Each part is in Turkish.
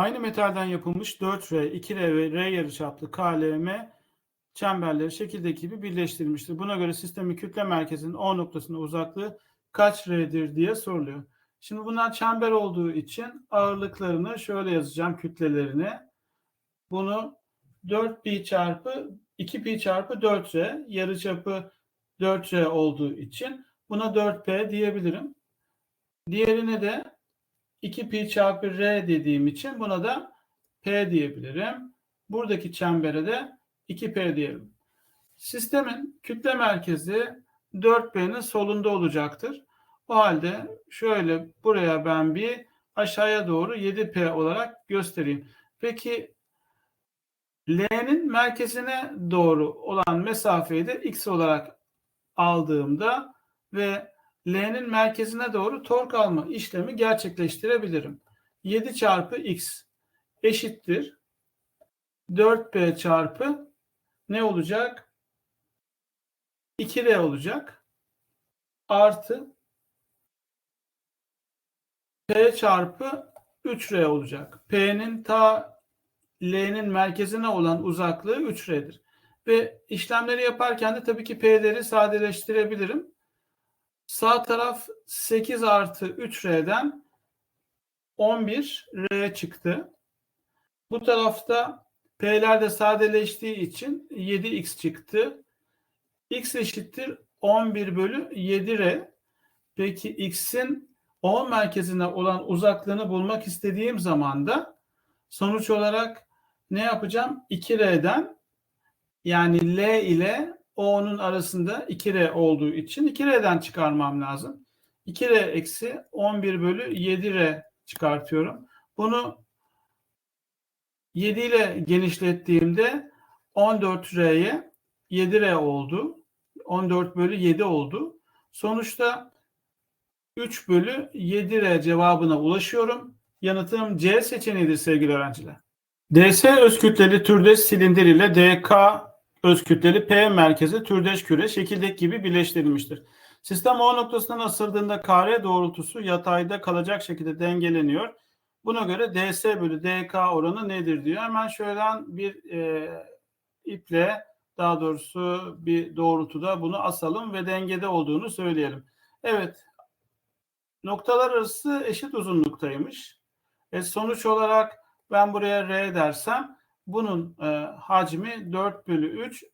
Aynı metalden yapılmış 4R, 2R ve R yarıçaplı KLM çemberleri şekildeki gibi birleştirilmiştir. Buna göre sistemin kütle merkezinin O noktasına uzaklığı kaç R'dir diye soruluyor. Şimdi bunlar çember olduğu için ağırlıklarını şöyle yazacağım kütlelerini. Bunu 4 pi çarpı 2 pi çarpı 4R yarıçapı 4R olduğu için buna 4P diyebilirim. Diğerine de 2 pi çarpı R dediğim için buna da P diyebilirim. Buradaki çembere de 2P diyelim. Sistemin kütle merkezi 4P'nin solunda olacaktır. O halde şöyle buraya ben bir aşağıya doğru 7P olarak göstereyim. Peki L'nin merkezine doğru olan mesafeyi de X olarak aldığımda ve L'nin merkezine doğru tork alma işlemi gerçekleştirebilirim. 7 çarpı X eşittir 4P çarpı ne olacak? 2R olacak. Artı P çarpı 3R olacak. P'nin ta L'nin merkezine olan uzaklığı 3R'dir. Ve işlemleri yaparken de tabii ki P'leri sadeleştirebilirim. Sağ taraf 8 artı 3R'den 11R çıktı. Bu tarafta P'ler de sadeleştiği için 7X çıktı. X eşittir 11 bölü 7R. Peki X'in O merkezine olan uzaklığını bulmak istediğim zaman da sonuç olarak ne yapacağım? 2R'den yani L ile O'nun arasında 2R olduğu için 2R'den çıkarmam lazım. 2R eksi 11 bölü 7R çıkartıyorum. Bunu 7 ile genişlettiğimde 14R'ye 7R oldu. 14 bölü 7 oldu. Sonuçta 3 bölü 7R cevabına ulaşıyorum. Yanıtım C seçeneğidir sevgili öğrenciler. DS özkütleli türdeş silindir ile DK özkütleli P merkezi türdeş küre şekildeki gibi birleştirilmiştir. Sistem O noktasından asıldığında kare doğrultusu yatayda kalacak şekilde dengeleniyor. Buna göre DS bölü DK oranı nedir diyor. Hemen şöyle bir e, iple daha doğrusu bir doğrultuda bunu asalım ve dengede olduğunu söyleyelim. Evet noktalar arası eşit uzunluktaymış. E, sonuç olarak ben buraya R dersem bunun e, hacmi 4 bölü 3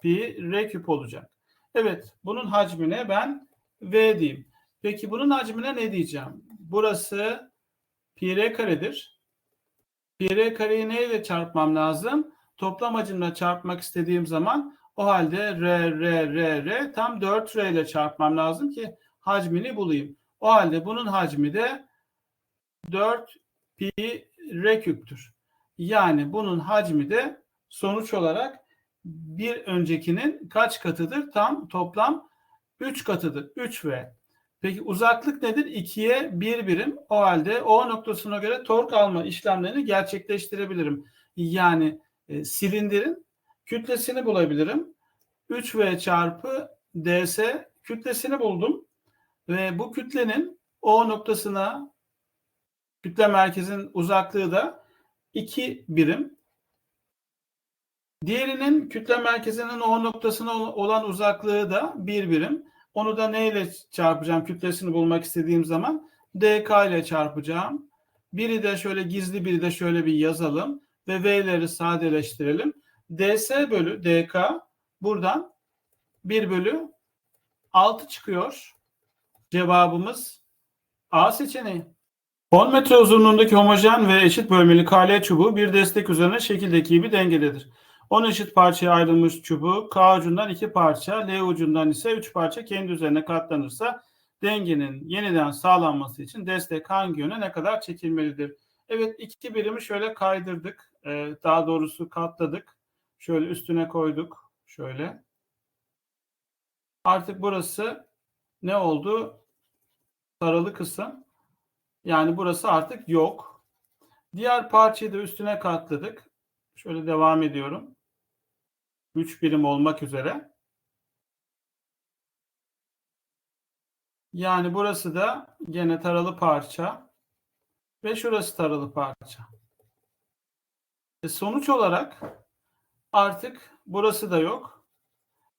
pi R küp olacak. Evet bunun hacmine ben V diyeyim. Peki bunun hacmine ne diyeceğim? Burası pi R karedir. Pi R kareyi neyle çarpmam lazım? Toplam hacimle çarpmak istediğim zaman o halde R, R, R, R tam 4R ile çarpmam lazım ki hacmini bulayım. O halde bunun hacmi de 4 pi R küptür. Yani bunun hacmi de sonuç olarak bir öncekinin kaç katıdır? Tam toplam 3 katıdır. 3V. Peki uzaklık nedir? 2'ye 1 birim. O halde O noktasına göre tork alma işlemlerini gerçekleştirebilirim. Yani e, silindirin kütlesini bulabilirim. 3V çarpı ds kütlesini buldum. Ve bu kütlenin O noktasına kütle merkezin uzaklığı da 2 birim. Diğerinin kütle merkezinin O noktasına olan uzaklığı da 1 birim. Onu da neyle çarpacağım kütlesini bulmak istediğim zaman? dk ile çarpacağım. Biri de şöyle gizli biri de şöyle bir yazalım ve v'leri sadeleştirelim. ds bölü dk buradan 1 bölü 6 çıkıyor. Cevabımız A seçeneği. 10 metre uzunluğundaki homojen ve eşit bölmeli KL çubuğu bir destek üzerine şekildeki gibi dengededir. 10 eşit parçaya ayrılmış çubuğu K ucundan 2 parça, L ucundan ise 3 parça kendi üzerine katlanırsa dengenin yeniden sağlanması için destek hangi yöne ne kadar çekilmelidir? Evet iki birimi şöyle kaydırdık. Ee, daha doğrusu katladık. Şöyle üstüne koyduk. Şöyle. Artık burası ne oldu? Taralı kısım. Yani burası artık yok. Diğer parçayı da üstüne katladık. Şöyle devam ediyorum. 3 birim olmak üzere. Yani burası da gene taralı parça ve şurası taralı parça. E, sonuç olarak artık burası da yok.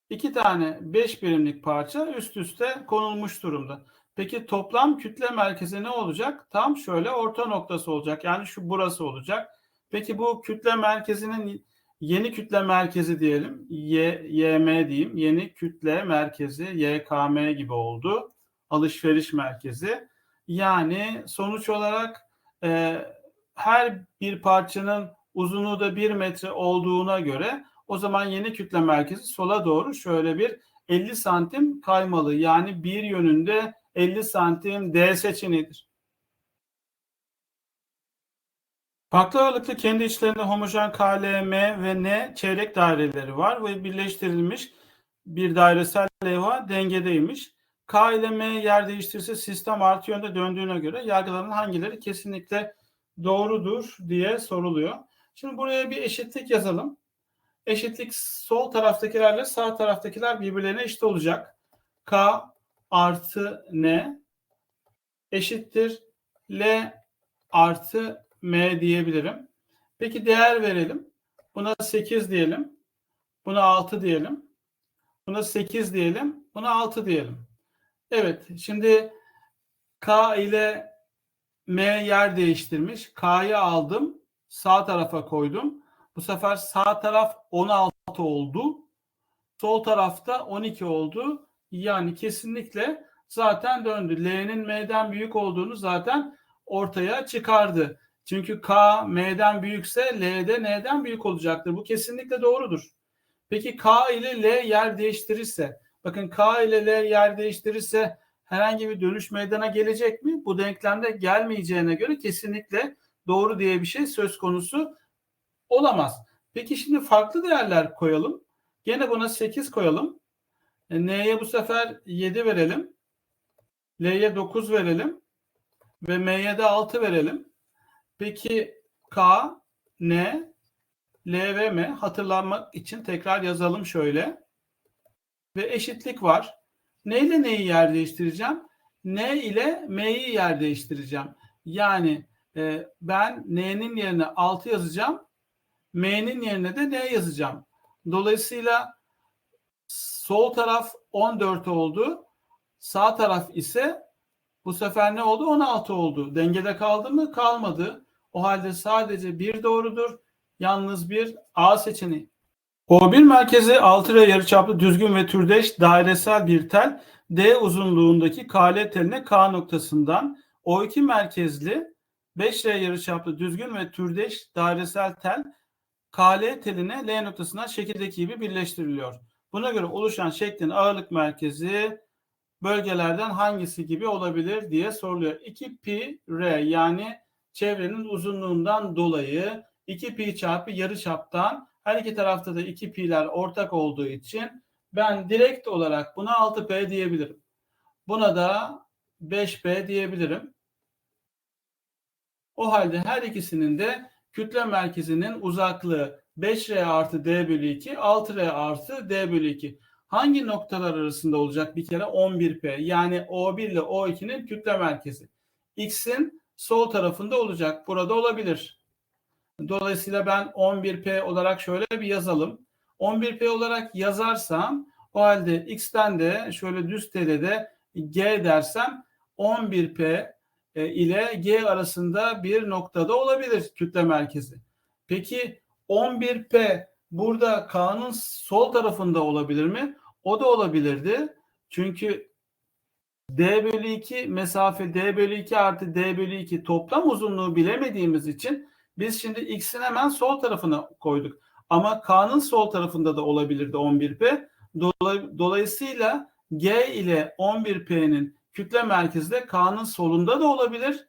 İki tane 5 birimlik parça üst üste konulmuş durumda. Peki toplam kütle merkezi ne olacak? Tam şöyle orta noktası olacak. Yani şu burası olacak. Peki bu kütle merkezinin yeni kütle merkezi diyelim. Y, YM diyeyim. Yeni kütle merkezi YKM gibi oldu. Alışveriş merkezi. Yani sonuç olarak e, her bir parçanın uzunluğu da 1 metre olduğuna göre o zaman yeni kütle merkezi sola doğru şöyle bir 50 santim kaymalı. Yani bir yönünde 50 santim D seçeneğidir. Farklı ağırlıklı kendi içlerinde homojen K, L, M ve N çeyrek daireleri var ve birleştirilmiş bir dairesel levha dengedeymiş. K ile M yer değiştirirse sistem artı yönde döndüğüne göre yargıların hangileri kesinlikle doğrudur diye soruluyor. Şimdi buraya bir eşitlik yazalım. Eşitlik sol taraftakilerle sağ taraftakiler birbirlerine eşit olacak. K artı N eşittir L artı M diyebilirim. Peki değer verelim. Buna 8 diyelim. Buna 6 diyelim. Buna 8 diyelim. Buna 6 diyelim. Evet şimdi K ile M yer değiştirmiş. K'yı aldım. Sağ tarafa koydum. Bu sefer sağ taraf 16 oldu. Sol tarafta 12 oldu. Yani kesinlikle zaten döndü. L'nin M'den büyük olduğunu zaten ortaya çıkardı. Çünkü K M'den büyükse L de N'den büyük olacaktır. Bu kesinlikle doğrudur. Peki K ile L yer değiştirirse, bakın K ile L yer değiştirirse herhangi bir dönüş meydana gelecek mi? Bu denklemde gelmeyeceğine göre kesinlikle doğru diye bir şey söz konusu olamaz. Peki şimdi farklı değerler koyalım. Gene buna 8 koyalım. E, N'ye bu sefer 7 verelim. L'ye 9 verelim. Ve M'ye de 6 verelim. Peki K, N, L ve M hatırlanmak için tekrar yazalım şöyle. Ve eşitlik var. Ne ile neyi yer değiştireceğim? N ile M'yi yer değiştireceğim. Yani e, ben N'nin yerine 6 yazacağım. M'nin yerine de N yazacağım. Dolayısıyla sol taraf 14 oldu. Sağ taraf ise bu sefer ne oldu? 16 oldu. Dengede kaldı mı? Kalmadı. O halde sadece bir doğrudur. Yalnız bir A seçeneği. O1 merkezi 6R yarıçaplı düzgün ve türdeş dairesel bir tel D uzunluğundaki KL teline K noktasından O2 merkezli 5R yarıçaplı düzgün ve türdeş dairesel tel KL teline L noktasından şekildeki gibi birleştiriliyor. Buna göre oluşan şeklin ağırlık merkezi bölgelerden hangisi gibi olabilir diye soruluyor. 2 pi r yani çevrenin uzunluğundan dolayı 2 pi çarpı yarı çaptan her iki tarafta da 2 pi'ler ortak olduğu için ben direkt olarak buna 6p diyebilirim. Buna da 5p diyebilirim. O halde her ikisinin de kütle merkezinin uzaklığı 5r artı d bölü 2, 6r artı d bölü 2. Hangi noktalar arasında olacak bir kere 11p yani O1 ile O2'nin kütle merkezi. X'in sol tarafında olacak. Burada olabilir. Dolayısıyla ben 11p olarak şöyle bir yazalım. 11p olarak yazarsam o halde x'ten de şöyle düz telede g dersem 11p e, ile g arasında bir noktada olabilir kütle merkezi. Peki 11p burada K'nın sol tarafında olabilir mi? O da olabilirdi. Çünkü D bölü 2 mesafe D bölü 2 artı D bölü 2 toplam uzunluğu bilemediğimiz için biz şimdi X'in hemen sol tarafına koyduk. Ama K'nın sol tarafında da olabilirdi 11P. Dolayısıyla G ile 11P'nin kütle merkezi de K'nın solunda da olabilir.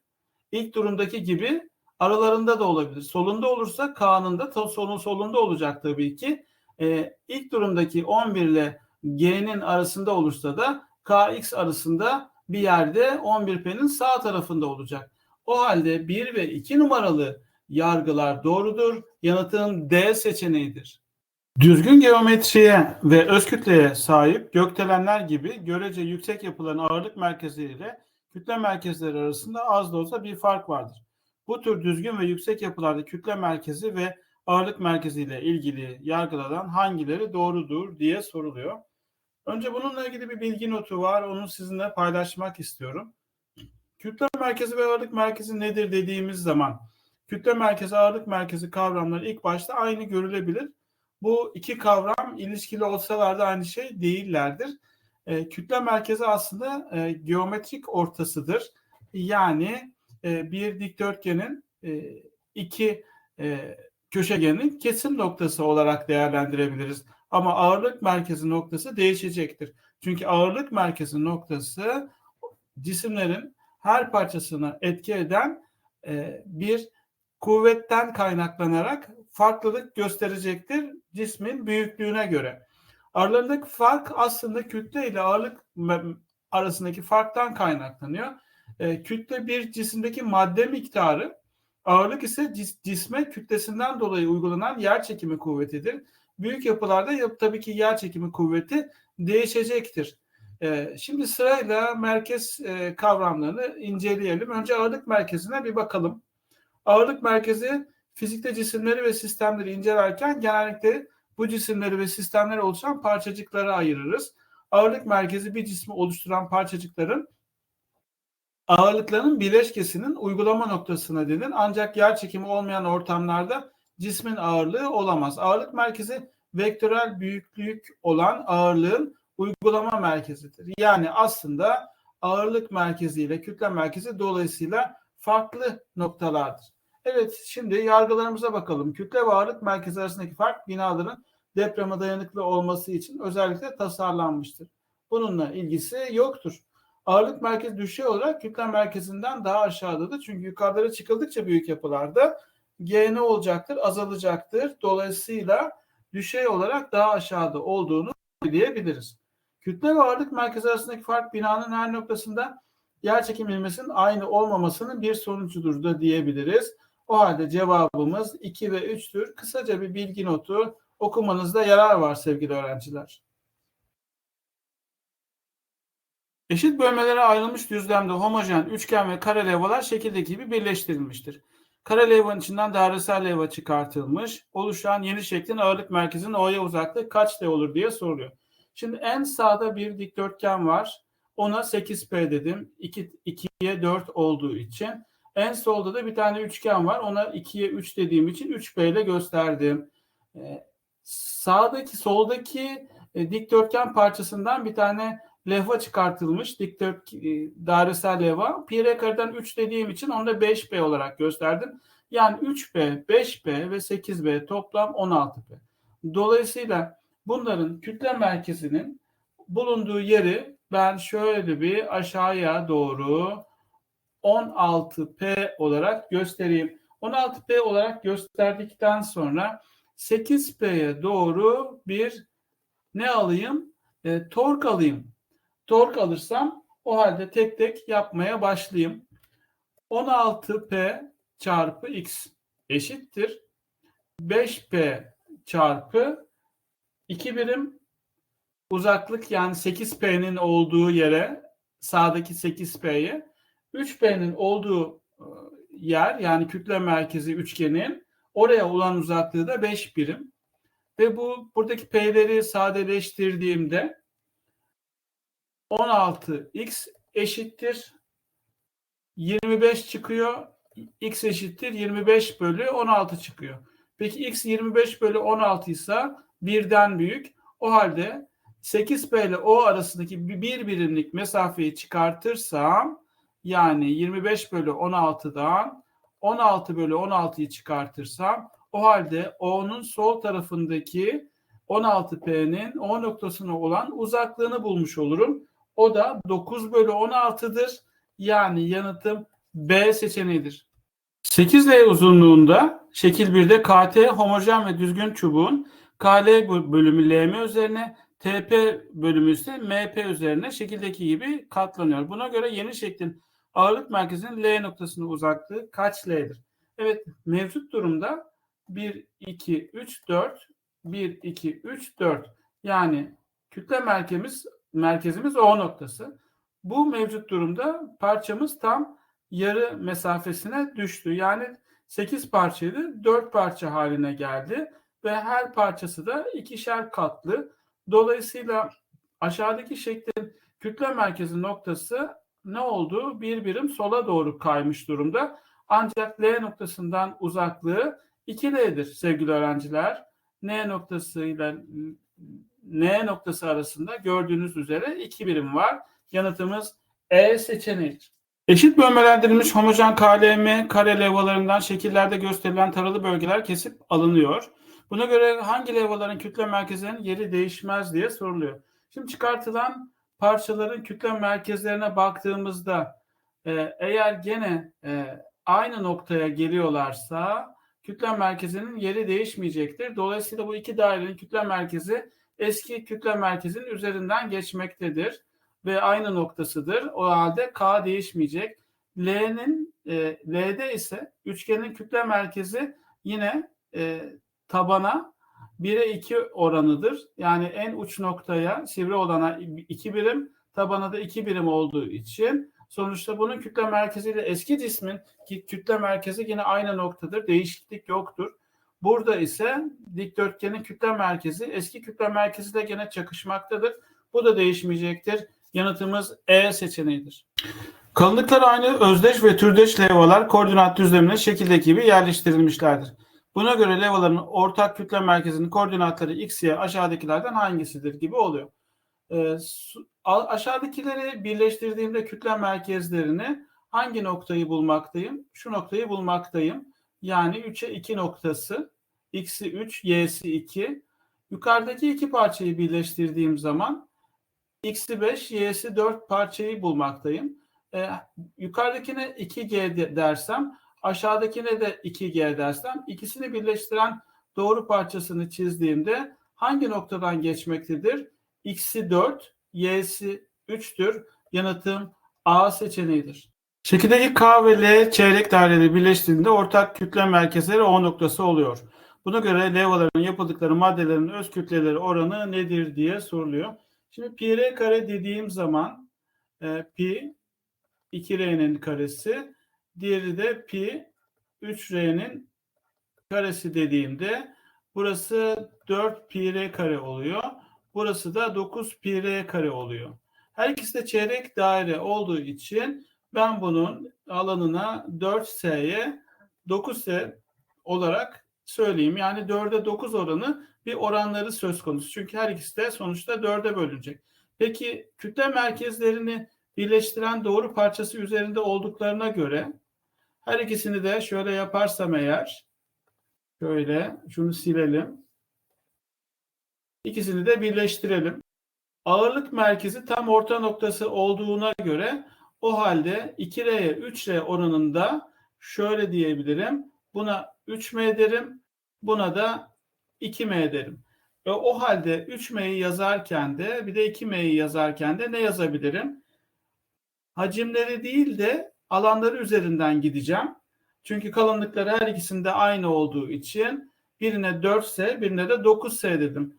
İlk durumdaki gibi aralarında da olabilir. Solunda olursa K'nın da solun solunda olacak tabii ki. Ee, ilk durumdaki 11 ile G'nin arasında olursa da KX arasında bir yerde 11P'nin sağ tarafında olacak. O halde 1 ve 2 numaralı yargılar doğrudur. Yanıtın D seçeneğidir. Düzgün geometriye ve öz kütleye sahip gökdelenler gibi görece yüksek yapıların ağırlık merkezleri ile kütle merkezleri arasında az da olsa bir fark vardır. Bu tür düzgün ve yüksek yapılarda kütle merkezi ve ağırlık merkeziyle ilgili yargılardan hangileri doğrudur diye soruluyor. Önce bununla ilgili bir bilgi notu var. Onu sizinle paylaşmak istiyorum. Kütle merkezi ve ağırlık merkezi nedir dediğimiz zaman kütle merkezi, ağırlık merkezi kavramları ilk başta aynı görülebilir. Bu iki kavram ilişkili olsalar da aynı şey değillerdir. E, kütle merkezi aslında e, geometrik ortasıdır. Yani e, bir dikdörtgenin e, iki e, köşegenin kesim noktası olarak değerlendirebiliriz. Ama ağırlık merkezi noktası değişecektir. Çünkü ağırlık merkezi noktası cisimlerin her parçasına etki eden bir kuvvetten kaynaklanarak farklılık gösterecektir cismin büyüklüğüne göre. Aralarındaki fark aslında kütle ile ağırlık arasındaki farktan kaynaklanıyor. E, kütle bir cisimdeki madde miktarı, ağırlık ise cisme kütlesinden dolayı uygulanan yer çekimi kuvvetidir. Büyük yapılarda tabii ki yer çekimi kuvveti değişecektir. E, şimdi sırayla merkez e, kavramlarını inceleyelim. Önce ağırlık merkezine bir bakalım. Ağırlık merkezi fizikte cisimleri ve sistemleri incelerken genellikle bu cisimleri ve sistemleri oluşan parçacıklara ayırırız. Ağırlık merkezi bir cismi oluşturan parçacıkların ağırlıkların bileşkesinin uygulama noktasına denir. Ancak yer çekimi olmayan ortamlarda cismin ağırlığı olamaz. Ağırlık merkezi vektörel büyüklük olan ağırlığın uygulama merkezidir. Yani aslında ağırlık merkezi ile kütle merkezi dolayısıyla farklı noktalardır. Evet şimdi yargılarımıza bakalım. Kütle ve ağırlık merkezi arasındaki fark binaların depreme dayanıklı olması için özellikle tasarlanmıştır. Bununla ilgisi yoktur. Ağırlık merkezi düşey olarak kütle merkezinden daha aşağıdadır. Çünkü yukarılara çıkıldıkça büyük yapılarda G ne olacaktır? Azalacaktır. Dolayısıyla düşey olarak daha aşağıda olduğunu diyebiliriz. Kütle ve ağırlık merkezi arasındaki fark binanın her noktasında yer çekim ilmesinin aynı olmamasının bir sonucudur da diyebiliriz. O halde cevabımız 2 ve 3'tür. Kısaca bir bilgi notu okumanızda yarar var sevgili öğrenciler. Eşit bölmelere ayrılmış düzlemde homojen, üçgen ve kare levhalar şekildeki gibi birleştirilmiştir. Kare levhanın içinden dairesel levha çıkartılmış. Oluşan yeni şeklin ağırlık merkezinin O'ya uzaklığı kaç D olur diye soruluyor. Şimdi en sağda bir dikdörtgen var. Ona 8P dedim. 2, 2'ye 4 olduğu için. En solda da bir tane üçgen var. Ona 2'ye 3 dediğim için 3P ile gösterdim. Ee, sağdaki, soldaki e, dikdörtgen parçasından bir tane levha çıkartılmış. Dikdört e, dairesel levha. Pi r kareden 3 dediğim için onu da 5B olarak gösterdim. Yani 3B, 5B ve 8B toplam 16B. Dolayısıyla bunların kütle merkezinin bulunduğu yeri ben şöyle bir aşağıya doğru 16P olarak göstereyim. 16P olarak gösterdikten sonra 8P'ye doğru bir ne alayım? E, tork alayım. Tork alırsam o halde tek tek yapmaya başlayayım. 16P çarpı X eşittir. 5P çarpı 2 birim uzaklık yani 8P'nin olduğu yere sağdaki 8P'ye 3P'nin olduğu e, yer yani kütle merkezi üçgenin oraya olan uzaklığı da 5 birim. Ve bu buradaki P'leri sadeleştirdiğimde 16x eşittir 25 çıkıyor. x eşittir 25 bölü 16 çıkıyor. Peki x 25 bölü 16 ise birden büyük. O halde 8p ile o arasındaki bir birimlik mesafeyi çıkartırsam yani 25 bölü 16'dan 16 bölü 16'yı çıkartırsam o halde O'nun sol tarafındaki 16P'nin O noktasına olan uzaklığını bulmuş olurum. O da 9 bölü 16'dır. Yani yanıtım B seçeneğidir. 8L uzunluğunda şekil 1'de KT homojen ve düzgün çubuğun KL bölümü LM üzerine TP bölümü ise MP üzerine şekildeki gibi katlanıyor. Buna göre yeni şeklin ağırlık merkezinin L noktasına uzaklığı kaç L'dir? Evet mevcut durumda 1, 2, 3, 4 1, 2, 3, 4 yani kütle merkezimiz merkezimiz O noktası. Bu mevcut durumda parçamız tam yarı mesafesine düştü. Yani 8 parçaydı 4 parça haline geldi ve her parçası da ikişer katlı. Dolayısıyla aşağıdaki şeklin kütle merkezi noktası ne oldu? Bir birim sola doğru kaymış durumda. Ancak L noktasından uzaklığı 2L'dir sevgili öğrenciler. N noktası ile N noktası arasında gördüğünüz üzere 2 birim var. Yanıtımız E seçeneğidir. Eşit bölmelendirilmiş homojen KLM kare levhalarından şekillerde gösterilen taralı bölgeler kesip alınıyor. Buna göre hangi levhaların kütle merkezinin yeri değişmez diye soruluyor. Şimdi çıkartılan parçaların kütle merkezlerine baktığımızda e, eğer gene e, aynı noktaya geliyorlarsa kütle merkezinin yeri değişmeyecektir. Dolayısıyla bu iki dairenin kütle merkezi eski kütle merkezinin üzerinden geçmektedir ve aynı noktasıdır. O halde K değişmeyecek. L'nin e, L'de ise üçgenin kütle merkezi yine e, tabana 1'e 2 oranıdır. Yani en uç noktaya sivri olana 2 birim, tabana da 2 birim olduğu için sonuçta bunun kütle merkeziyle eski cismin kütle merkezi yine aynı noktadır. Değişiklik yoktur. Burada ise dikdörtgenin kütle merkezi eski kütle merkeziyle gene çakışmaktadır. Bu da değişmeyecektir. Yanıtımız E seçeneğidir. Kalınlıkları aynı özdeş ve türdeş levhalar koordinat düzlemine şekildeki gibi yerleştirilmişlerdir. Buna göre levhaların ortak kütle merkezinin koordinatları x, y aşağıdakilerden hangisidir gibi oluyor. Ee, aşağıdakileri birleştirdiğimde kütle merkezlerini hangi noktayı bulmaktayım? Şu noktayı bulmaktayım. Yani 3'e 2 noktası. X'i 3, Y'si 2. Yukarıdaki iki parçayı birleştirdiğim zaman X'i 5, Y'si 4 parçayı bulmaktayım. Ee, yukarıdakine 2G dersem aşağıdakine de 2G dersem ikisini birleştiren doğru parçasını çizdiğimde hangi noktadan geçmektedir? X'i 4, Y'si 3'tür. Yanıtım A seçeneğidir. Şekildeki K ve L çeyrek daireleri birleştiğinde ortak kütle merkezleri O noktası oluyor. Buna göre levhaların yapıldıkları maddelerin öz kütleleri oranı nedir diye soruluyor. Şimdi pi r kare dediğim zaman e, pi 2r'nin karesi diğeri de pi 3r'nin karesi dediğimde burası 4 pi r kare oluyor. Burası da 9 pi r kare oluyor. Her ikisi de çeyrek daire olduğu için ben bunun alanına 4s'ye 9s olarak söyleyeyim. Yani 4'e 9 oranı bir oranları söz konusu. Çünkü her ikisi de sonuçta 4'e bölünecek. Peki kütle merkezlerini birleştiren doğru parçası üzerinde olduklarına göre her ikisini de şöyle yaparsam eğer şöyle şunu silelim. İkisini de birleştirelim. Ağırlık merkezi tam orta noktası olduğuna göre o halde 2R'ye 3R oranında şöyle diyebilirim. Buna 3M derim. Buna da 2M derim. E, o halde 3M'yi yazarken de bir de 2M'yi yazarken de ne yazabilirim? Hacimleri değil de alanları üzerinden gideceğim. Çünkü kalınlıkları her ikisinde aynı olduğu için birine 4S birine de 9S dedim.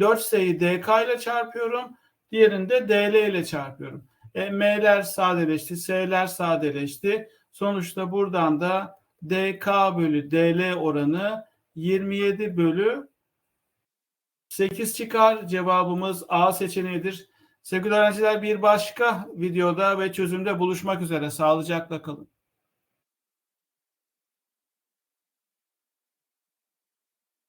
4S'yi DK ile çarpıyorum. Diğerinde DL ile çarpıyorum. E, M'ler sadeleşti, S'ler sadeleşti. Sonuçta buradan da DK bölü DL oranı 27 bölü 8 çıkar. Cevabımız A seçeneğidir. Sevgili öğrenciler bir başka videoda ve çözümde buluşmak üzere. Sağlıcakla kalın.